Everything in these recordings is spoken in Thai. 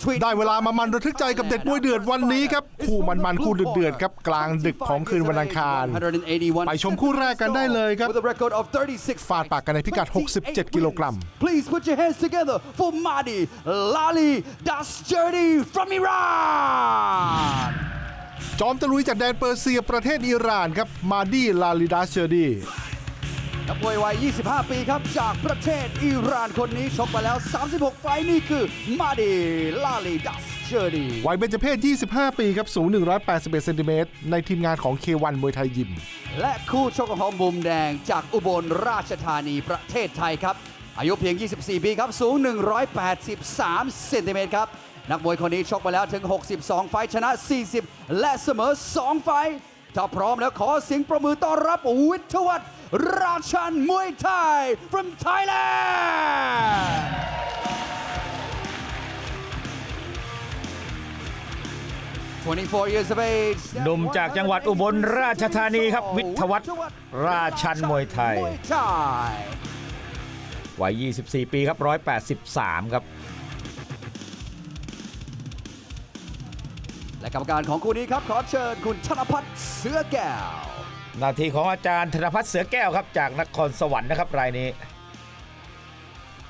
between ได้เวลามามันระทึกใจกับเด็ดมวยเดือดวันนี้ครับ คู่มันมันๆคู่เดือดๆครับกลางดึกของคืนวันอังคาร181ไปชมคู่แรกกันได้เลยครับ With a record of 36ฟาดปากกันในพิกัด 67 กิโลกรัม Please put your hands together for Mahdi Lali Dasjurdi from Iran จอมตะลุยจากแดนเปอร์เซียประเทศอิหร่านครับมาดีลาลิดาเชอร์ดี นักมวยวัย 25 ปีครับ จากประเทศอิหร่านคนนี้ชกมาแล้ว 36 ไฟต์นี่คือมาดีลาลีดัสเจอร์ดีวัยเบญจเพศ 25 ปีครับ สูง 181เซนติเมตรในทีมงานของ K1 มวยไทยยิม และคู่ชกของเขามุมแดงจากอุบลราชธานีประเทศไทยครับ อายุเพียง 24 ปีครับ สูง 183 เซนติเมตรครับ นักมวยคนนี้ชกมาแล้วถึง 62 ไฟต์ชนะ 40 และเสมอ 2 ไฟต์ถ้าพร้อมแล้วขอเสียงประมือต้อนรับวิทยวัฒน์ ราชันมวยไทย from Thailand 24 years of age หนุ่มจากจังหวัดอุบลราชธานีครับ วิทยวัฒน์ราชันมวยไทยมวยไทย วัย 24 ปีครับ 183 ครับ และกรรมการของคู่นี้ครับ ขอเชิญคุณธนพัฒน์เสือแก้วห นาทีของอาจารย์ธนพัฒน์เสือแก้วครับ จากนครสวรรค์นะครับรายนี้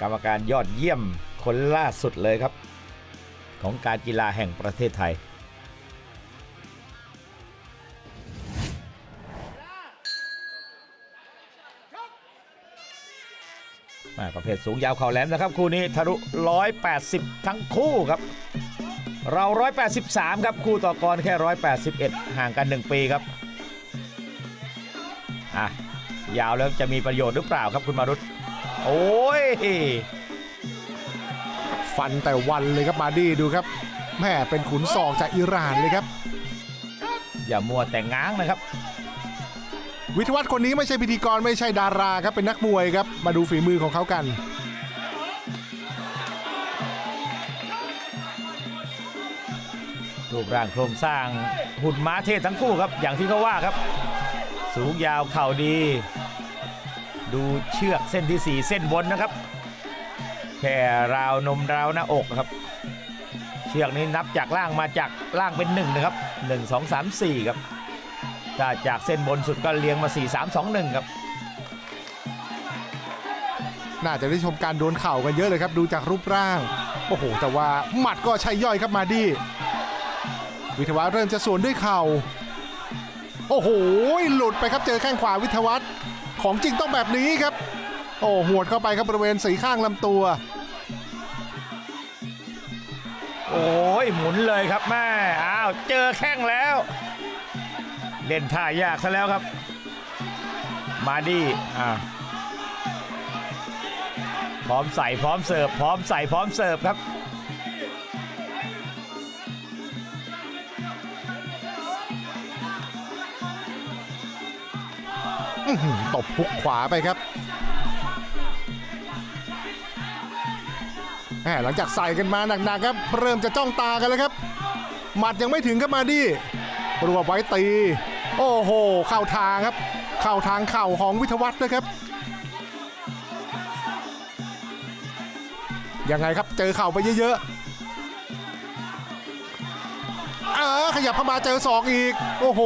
กรรมการยอดเยี่ยมคนล่าสุดเลยครับ ของการกีฬาแห่งประเทศไทย ประเภทสูงยาวเข่าแหลมนะครับ คู่นี้ทะลุ 180 ทั้งคู่ครับ เรา 183 ครับ คู่ต่อกรแค่ 181 ห่างกัน 1 ปีครับ อะยาวแล้วจะมีประโยชน์หรือเปล่าครับคุณมารุตโอ้ยฟันแต่วันเลยครับมาดีดูครับแม่เป็นขุนศอกจากอิหร่านเลยครับ อย่ามัวแต่ง้างนะครับ วิทยวัฒน์คนนี้ไม่ใช่พิธีกรไม่ใช่ดาราครับเป็นนักมวยครับ มาดูฝีมือของเขากันรูปร่างโครงสร้างหุ่นม้าเทศทั้งคู่ครับ อย่างที่เขาว่าครับ สูงยาวเข่าดี ดูเชือกเส้นที่ 4 เส้นบนนะครับ แค่ราวนมราวหน้าอกครับ เชือกนี้นับจากล่างมาจากล่างเป็น 1 นะครับ 1 2 3 4 ครับ ถ้าจากเส้นบนสุดก็เรียงมา 4 3 2 1 ครับ น่าจะได้ชมการโดนเข่ากันเยอะเลยครับ ดูจากรูปร่าง โอ้โห แต่ว่าหมัดก็ใช้ย่อยครับมาดี วิทยวัฒน์เริ่มจะสวนด้วยเข่า โอ้โห หลุดไปครับเจอแข้งขวาวิทยวัฒน์ของจริงต้องแบบนี้ครับ โอ้หวดเข้าไปครับบริเวณสีข้างลำตัว โอ้ยหมุนเลยครับแม่อ้าวเจอแข้งแล้ว เล่นท่ายากซะแล้วครับ มาดีอ่าพร้อมใส่พร้อมเสิร์ฟพร้อมใส่พร้อมเสิร์ฟครับ ตบพุกขวาไปครับแหมหลังจากใส่กันมาหนักๆครับ เริ่มจะจ้องตากันแล้วครับ หมัดยังไม่ถึงครับมาดิรวบไว้ตี โอ้โห เข้าทางครับ เข้าทางเข่าของวิทวัฒน์นะครับ ยังไงครับเจอเข่าไปเยอะๆเอ่าขยับเข้ามาเจอศอกอีก โอ้โห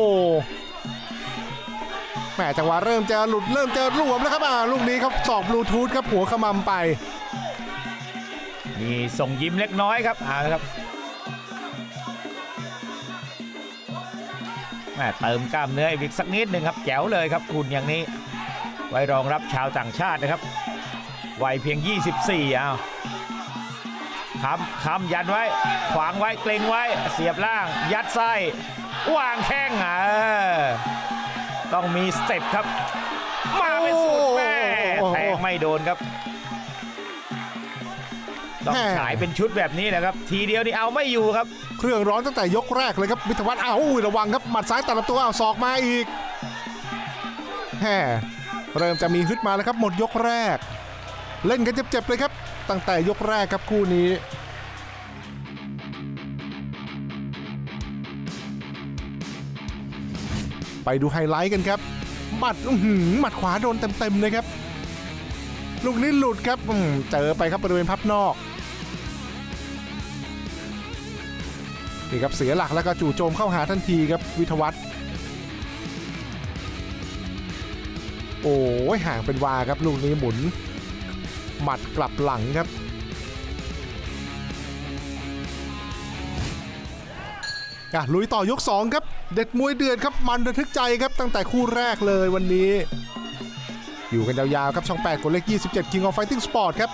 แหมจังหวะเริ่มจะหลุดเริ่มจะรวมแล้วครับอ่าลูกนี้ครับสอบบลูทูธครับหัวขมำไป มีส่งยิ้มเล็กน้อยครับเอาละครับแม่เติมกล้ามเนื้ออีกสักนิดหนึ่งครับแจ๋วเลยครับคุณอย่างนี้ ไว้รองรับชาวต่างชาตินะครับวัยเพียง 24อ้าวคำคำยันไว้ ขวางไว้เกรงไว้ เสียบล่าง ยัดไส้วางแข้งอะ ต้องมีสเต็ปครับ มาเป็นสุดแม่โอ้โหแทงไม่โดนครับ ต้องแม่ฉายเป็นชุดแบบนี้แหละครับ ทีเดียวนี่เอาไม่อยู่ครับ เครื่องร้อนตั้งแต่ยกแรกเลยครับวิทยวัฒน์อ้าวอุ้ยระวังครับหมัดซ้ายตัดลำตัวอ้าวศอกมาอีกแฮ่เริ่มจะมีฮึดมาแล้วครับหมดยกแรก เล่นกันเจ็บๆเลยครับ ตั้งแต่ยกแรกครับคู่นี้ ไปดูไฮไลท์กันครับหมัดอื้อหืหมัดขวาโดนเต็มๆเลยครับ ลูกนี้หลุดครับอืมเจอไปครับบริเวณพับนอกนี่ครับเสียหลักแล้วก็จู่โจมเข้าหาทันทีครับวิทวัฒน์โอ้ยห่างเป็นวาครับลูกนี้หมุน หมัดกลับหลังครับ อะลุยต่อยก 2 ครับ เด็ดมวยเดือดครับมันระทึกใจครับตั้งแต่คู่แรกเลยวันนี้ อยู่กันยาวๆครับช่อง 8กดเลข 27 King of Fighting Sport ครับ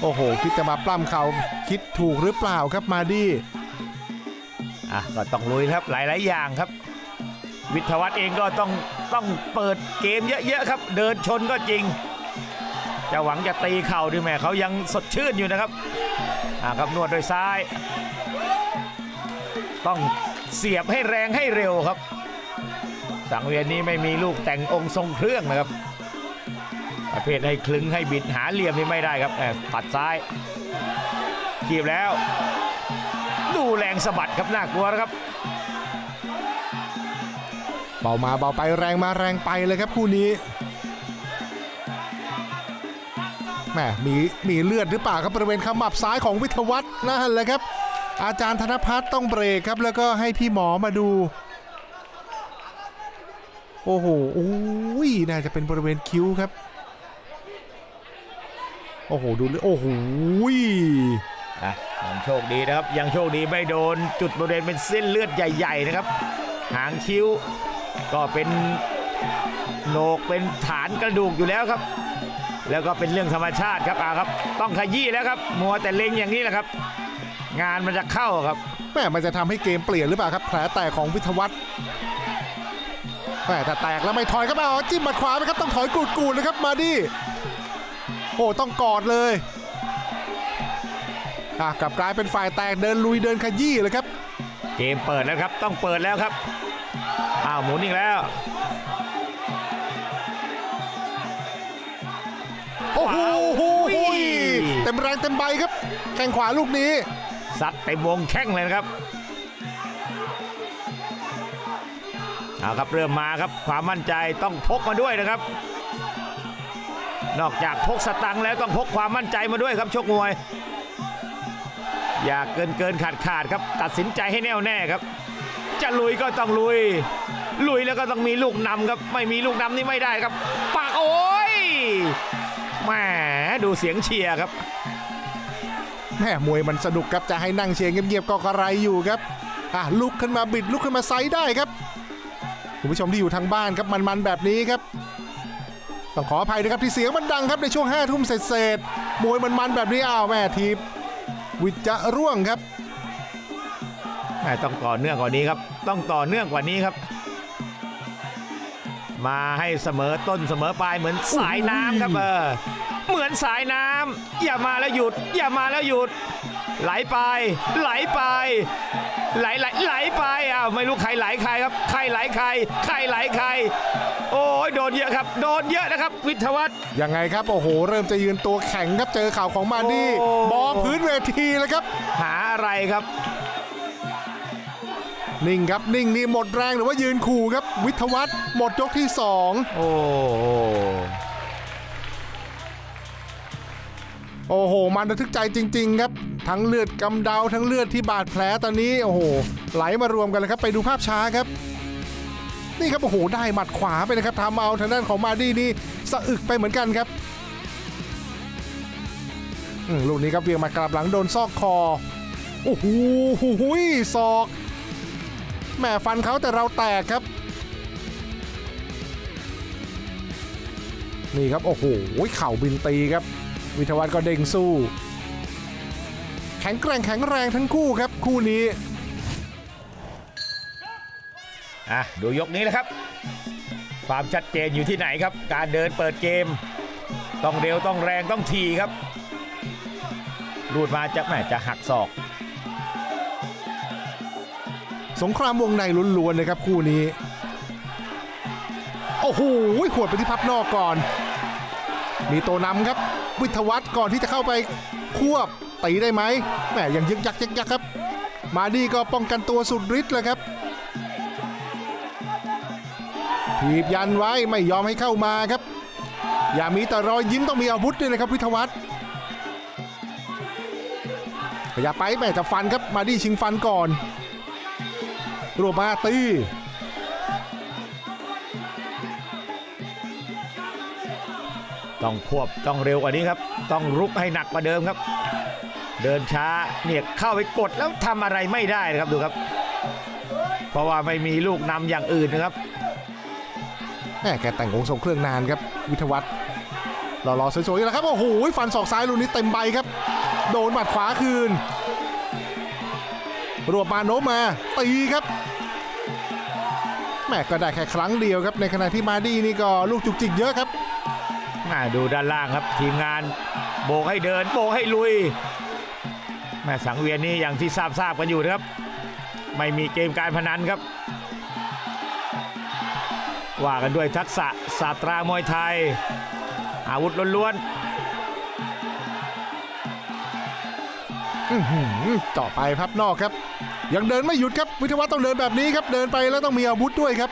โอ้โห คิดจะมาปล้ำเขาคิดถูกหรือเปล่าครับมาดี้อะก็ต้องลุยครับหลาย ๆ อย่างครับ วิทยาวัฒน์เองก็ต้องต้องเปิดเกมเยอะ ๆ ครับ เดินชนก็จริง จะหวังจะตีเข่าดีแม่เขายังสดชื่นอยู่นะครับอ่าครับนวดโดยซ้าย ต้องเสียบให้แรงให้เร็วครับ สังเวียนนี้ไม่มีลูกแต่งองค์ทรงเครื่องนะครับ ประเภทให้คลึงให้บิดหาเหลี่ยมนี่ไม่ได้ครับแหมปัดซ้ายขีบแล้ว ดูแรงสะบัดครับน่ากลัวนะครับเบามาเบาไปแรงมาแรงไปเลยครับคู่นี้ แหมมีมีเลือดหรือเปล่าครับบริเวณขมับซ้ายของวิทยวัฒน์นั่นแหละครับ อาจารย์ธนพัฒน์ต้องเบรกครับ แล้วก็ให้พี่หมอมาดู โอ้โหโอ้ยน่าจะเป็นบริเวณคิ้วครับ โอ้โหดูเลยโอ้โหอะยังโชคดีนะครับ ยังโชคดีไม่โดน จุดบริเวณเป็นเส้นเลือดใหญ่ ๆ นะครับ หางคิ้วก็เป็นโหนกเป็นฐานกระดูกอยู่แล้วครับ แล้วก็เป็นเรื่องธรรมชาติครับอ่าครับ ต้องขยี้แล้วครับ มัวแต่เล็งอย่างนี้แหละครับ งานมันจะเข้าครับแม่มันจะทำให้เกมเปลี่ยนหรือเปล่าครับแผลแตกของวิทยวัฒน์แม่แต่แตกแล้วไม่ถอยครับเอาจิ้มหมัดขวาไหมครับต้องถอยกูดกูดเลยครับมาดิโอ้ต้องกอดเลยอะกลับกลายเป็นฝ่ายแตกเดินลุยเดินขยี้เลยครับ เกมเปิดแล้วครับ ต้องเปิดแล้วครับอ้าวหมุนอีกแล้ว เต็มแรงเต็มใบครับ แข้งขวาลูกนี้ซัดเต็มวงแข้งเลยนะครับเอาครับเริ่มมาครับความมั่นใจต้องพกมาด้วยนะครับ นอกจากพกสตังค์แล้วต้องพกความมั่นใจมาด้วยครับชกมวย อย่าเกินเกินขาดขาดครับตัดสินใจให้แน่วแน่ครับ จะลุยก็ต้องลุย ลุยแล้วก็ต้องมีลูกนำครับ ไม่มีลูกนำนี่ไม่ได้ครับปากโอ้ยแหม ดูเสียงเชียร์ครับแม่มวยมันสนุกครับจะให้นั่งเชียร์เงียบๆก็กระไรอยู่ครับอะลุกขึ้นมาบิดลุกขึ้นมาไซด์ได้ครับคุณผู้ชมที่อยู่ทางบ้านครับมันๆแบบนี้ครับต้องขออภัยนะครับที่เสียงมันดังครับในช่วง5ทุ่มเศษๆมวยมันๆแบบนี้อ้าวแม่ทีบวิทย์จะร่วงครับแม่ต้องต่อเนื่องกว่านี้ครับ ต้องต่อเนื่องกว่านี้ครับ มาให้เสมอต้นเสมอปลายเหมือนสายน้ำครับเออ เหมือนสายน้ำอย่ามาแล้วหยุด อย่ามาแล้วหยุด ไหลไป ไหลไป ไหลไหลไหลไปอ้าวไม่รู้ใครไหลใครครับ ใครไหลใคร ใครไหลใคร โอ้ยโดนเยอะครับ โดนเยอะนะครับ วิทยาวัฒน์ ยังไงครับ โอ้โห เริ่มจะยืนตัวแข็งครับเจอข่าวของมาดี้โอ้ บอพื้นเวทีแล้วครับ หาอะไรครับ นิ่งครับ นิ่งนี่หมดแรงหรือว่ายืนขู่ครับ วิทยวัฒน์หมดยกที่2โอ้โห โอ้โห มันระทึกใจจริง ๆ ครับ ทั้งเลือดกำเดาทั้งเลือดที่บาดแผลตอนนี้โอ้โห ไหลมารวมกันเลยครับ ไปดูภาพช้าครับ นี่ครับโอ้โหได้หมัดขวาไปนะครับทำเอาทางด้านของมาดี้นี่สะอึกไปเหมือนกันครับอืมลูกนี้ครับเวียงมากลับหลังโดนซอกคอโอ้โหหุยศอกแหม่ฟันเขาแต่เราแตกครับนี่ครับโอ้โหเข่าบินตีครับ วิทยาวัฒน์ก็เด้งสู้ แข็งแกร่งแข็งแรงทั้งคู่ครับคู่นี้อะดูยกนี้นะครับ ความชัดเจนอยู่ที่ไหนครับ การเดินเปิดเกม ต้องเร็วต้องแรงต้องทีครับ รูดมาจะแหมจะหักศอก สงครามวงในล้วนๆนะครับคู่นี้ โอ้โหขวดไปที่พับนอกก่อน มีตัวนำครับ วิทวัฒน์ก่อนที่จะเข้าไปควบตีได้ไหมแหมยังยึกยักยึกยักครับ มาดีก็ป้องกันตัวสุดฤทธิ์เลยครับถีบยันไว้ไม่ยอมให้เข้ามาครับ อย่ามีแต่รอยยิ้มต้องมีอาวุธด้วยนะครับวิทวัฒน์ขยับไปแม่จะฟันครับมาดี้ชิงฟันก่อนรวมมาตี ต้องควบต้องเร็วกว่านี้ครับ ต้องรุกให้หนักกว่าเดิมครับ เดินช้าเนี่ยเข้าไปกดแล้วทำอะไรไม่ได้นะครับดูครับ เพราะว่าไม่มีลูกนำอย่างอื่นนะครับแม่แกแต่งองค์ทรงเครื่องนานครับ วิทวัฒน์รอๆสวยๆแล้วครับโอ้โหฟันศอกซ้ายลูกนี้เต็มใบครับ โดนหมัดขวาคืน รวบมาโนมมาตีครับแม่ก็ได้แค่ครั้งเดียวครับในขณะที่มาดี้นี่ก็ลูกจุกจิกเยอะครับ อ่าดูด้านล่างครับทีมงาน โบกให้เดิน โบกให้ลุยแม่สังเวียนนี่อย่างที่ทราบทราบกันอยู่นะครับ ไม่มีเกมการพนันครับ ว่ากันด้วยทักษะศาสตรามวยไทย อาวุธล้วนอื้อไปพับนอกครับ ยังเดินไม่หยุดครับ วิทยวัฒน์ต้องเดินแบบนี้ครับ เดินไปแล้วต้องมีอาวุธด้วยครับ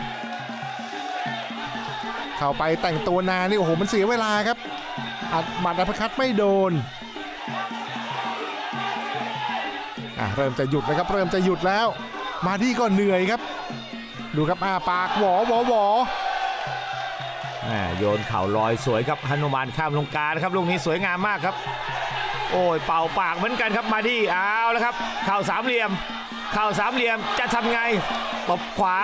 เข้าไปแต่งตัวนานนี่โอ้โหมันเสียเวลาครับ อัดหมัดอัปคัดไม่โดนอะเริ่มจะหยุดนะครับเริ่มจะหยุดแล้ว มาที่ก็เหนื่อยครับ ดูครับอ้าปากหวอหวอหวออ่าโยนเข่าลอยสวยครับฮนุมานข้ามลงกานะครับลูกนี้สวยงามมากครับ โอ้ยเป่าปากเหมือนกันครับมาดีเอาแล้วครับ เข่าสามเหลี่ยม เข่าสามเหลี่ยมจะทำไงตบขวา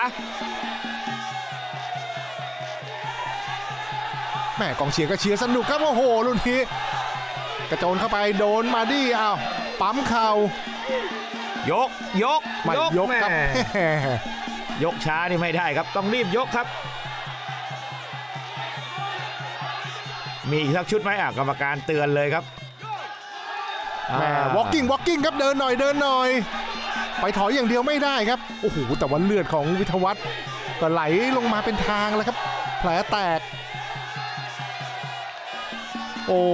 แม่กองเชียร์ก็เชียร์สนุกครับโอ้โหรุ่นนี้กระโจนเข้าไปโดนมาดี้อ้าวปั๊มเข่ายกยกไม่ยกครับแม่แหมยกช้านี่ไม่ได้ครับต้องรีบยกครับ มีอีกสักชุดไหมอะกรรมการเตือนเลยครับแม่อ่า walking walking ครับเดินหน่อยเดินหน่อย ไปถอยอย่างเดียวไม่ได้ครับโอ้โหแต่ว่าเลือดของวิทยวัฒน์ก็ไหลลงมาเป็นทางแล้วครับ แผลแตก โอ้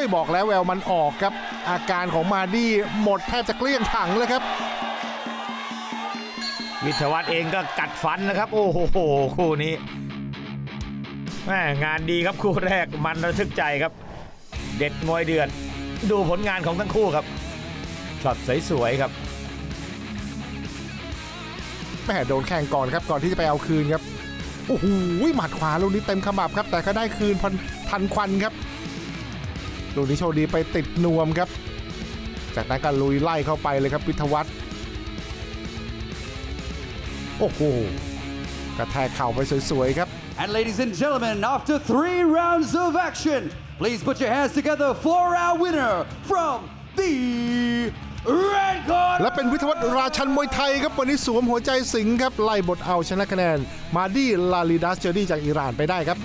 ยบอกแล้วแววมันออกครับ อาการของมาดี้หมดแทบจะเกลี้ยงถังเลยครับ วิทยาวัฒน์เองก็กัดฟันนะครับ โอ้โหคู่นี้แม่งานดีครับคู่แรกมันระทึกใจครับ เด็ดมวยเดือดดูผลงานของทั้งคู่ครับช็อตสวยๆครับแม่โดนแข่งก่อนครับก่อนที่จะไปเอาคืนครับโอ้โหหมัดขวาลูกนี้เต็มขมับครับ แต่ก็ได้คืนพันทันควันครับ ลูกนี้โชคดีไปติดนวมครับ จากนั้นก็ลุยไล่เข้าไปเลยครับวิทยวัฒน์โอ้โหกระแทกเข่าไปสวยๆครับ And ladies and gentlemen, after three rounds of action, please put your hands together for our winner from the red corner. และเป็นวิทยวัฒน์ราชันมวยไทยครับวันนี้สวมหัวใจสิงห์ครับไล่บทเอาชนะคะแนน มาดี้ลาลิดัสเจอรี่จากอิหร่านไปได้ครับ